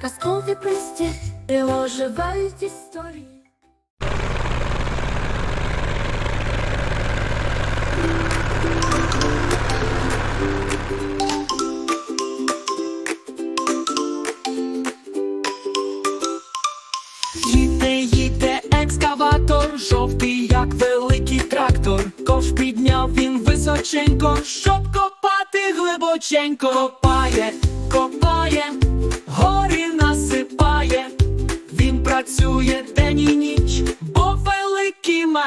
казкові і оживають історії. Їде, їде екскаватор, жовтий, як великий трактор. Ковш підняв він височенько, щоб копати глибоченько. Копає, копає, гори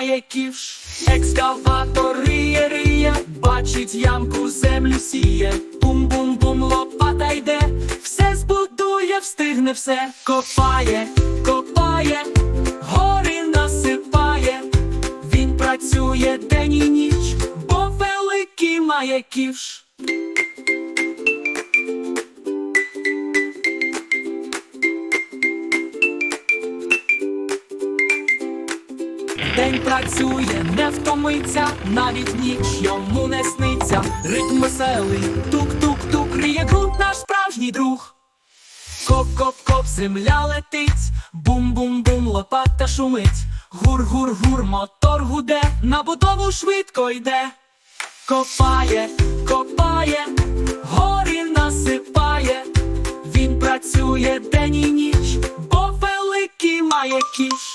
великий ківш. Екскаватор риє, риє, бачить ямку, землю сіє. Бум-бум-бум, лопата йде, все збудує, встигне все. Копає, копає, гори насипає. Він працює день і ніч, бо великий має ківш. День працює, не втомиться, навіть ніч йому не сниться. Ритм веселий, тук-тук-тук, ріє груд наш справжній друг. Коп-коп-коп, земля летить, бум-бум-бум, лопата шумить. Гур-гур-гур, мотор гуде, на будову швидко йде. Копає, копає, горі насипає, він працює день і ніч, бо великий має кіш.